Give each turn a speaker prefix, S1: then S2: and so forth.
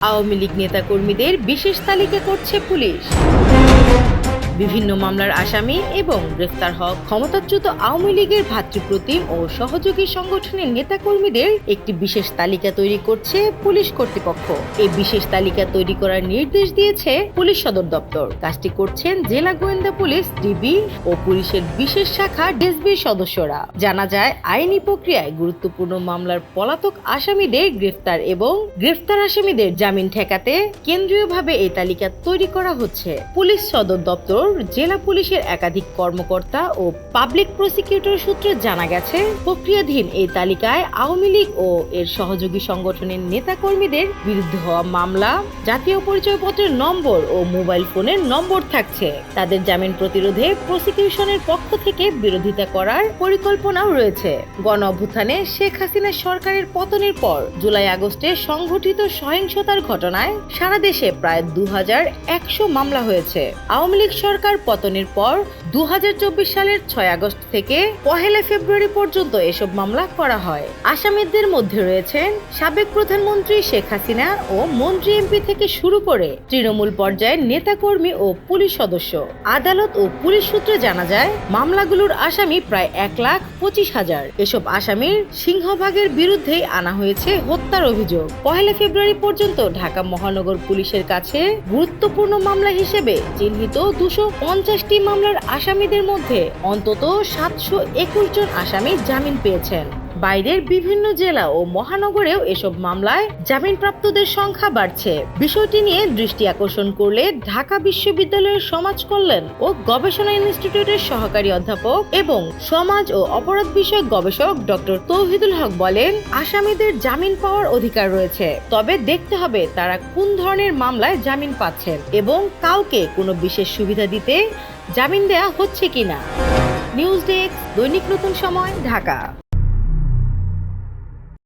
S1: আওয়ামী লীগ নেতাকর্মীদের বিশেষ তালিকা করছে পুলিশ। বিভিন্ন মামলার আসামি এবং গ্রেফতার হওয়া ক্ষমতাচ্যুত আওয়ামী লীগের ভাতৃপ্রতিম ও সহযোগী সংগঠনের নেতাকর্মীদের একটি বিশেষ তালিকা তৈরি করছে পুলিশ কর্তৃপক্ষ। এই বিশেষ তালিকা তৈরি করার নির্দেশ দিয়েছে পুলিশ সদর দপ্তর। কাজটি করছেন জেলা গোয়েন্দা পুলিশ, ডিবি ও পুলিশের বিশেষ শাখা ডিএসবির সদস্যরা। জানা যায়, আইনি প্রক্রিয়ায় গুরুত্বপূর্ণ মামলার পলাতক আসামিদের গ্রেফতার এবং গ্রেফতার আসামিদের জামিন ঠেকাতে কেন্দ্রীয়ভাবে এই তালিকা তৈরি করা হচ্ছে। পুলিশ সদর দপ্তর জেলা পুলিশের একাধিক কর্মকর্তা ও পাবলিক প্রসিকিউটর সূত্রে জানা গেছে, প্রক্রিয়াধীন এই তালিকায় আওয়ামী লীগ ও এর সহযোগী সংগঠনের নেতাকর্মীদের বিরুদ্ধে হওয়া মামলা, জাতীয় পরিচয়পত্রের নম্বর ও মোবাইল ফোনের নম্বর থাকছে। তাদের জামিন প্রতিরোধে প্রসিকিউশনের পক্ষ থেকে বিরোধিতা করার পরিকল্পনাও রয়েছে। গণ অভ্যুত্থানে শেখ হাসিনা সরকারের পতনের পর জুলাই আগস্টে সংঘটিত সহিংসতার ঘটনায় সারা দেশে প্রায় দু হাজার একশো মামলা হয়েছে। আওয়ামী লীগ সরকার পতনের পর দু হাজার চব্বিশ সালের ছয় আগস্ট থেকে পহেলা ফেব্রুয়ারি পর্যন্ত এসব মামলা করা হয়। আসামিদের মধ্যে রয়েছেন সাবেক প্রধানমন্ত্রী শেখ হাসিনা ও মন্ত্রী এমপি থেকে শুরু করে তৃণমূল পর্যায়ের নেতাকর্মী ও পুলিশ সদস্য। আদালত ও পুলিশ সূত্রে জানা যায়, মামলাগুলোর আসামি প্রায় এক লাখ পঁচিশ হাজার। এসব আসামির সিংহভাগের বিরুদ্ধেই আনা হয়েছে হত্যার অভিযোগ। পহেলা ফেব্রুয়ারি পর্যন্ত ঢাকা মহানগর পুলিশের কাছে গুরুত্বপূর্ণ মামলা হিসেবে চিহ্নিত দুশো পঞ্চাশটি মামলার আসামিদের মধ্যে অন্তত সাতশো একুশ জন আসামি জামিন পেয়েছেন। বাইরের বিভিন্ন জেলা ও মহানগরেও এসব মামলায় জামিনপ্রাপ্তদের সংখ্যা বাড়ছে। বিষয়টি নিয়ে দৃষ্টি আকর্ষণ করলে ঢাকা বিশ্ববিদ্যালয়ের সমাজ কল্যাণ ও গবেষণা ইনস্টিটিউটের সহকারী অধ্যাপক এবং সমাজ ও অপরাধ বিষয়ক গবেষক ডক্টর তৌহিদুল হক বলেন, আসামিদের জামিন পাওয়ার অধিকার রয়েছে, তবে দেখতে হবে তারা কোন ধরনের মামলায় জামিন পাচ্ছেন এবং কাউকে কোনো বিশেষ সুবিধা দিতে জামিন দেয়া হচ্ছে কিনা। নিউজ ডেস্ক, দৈনিক নতুন সময়, ঢাকা।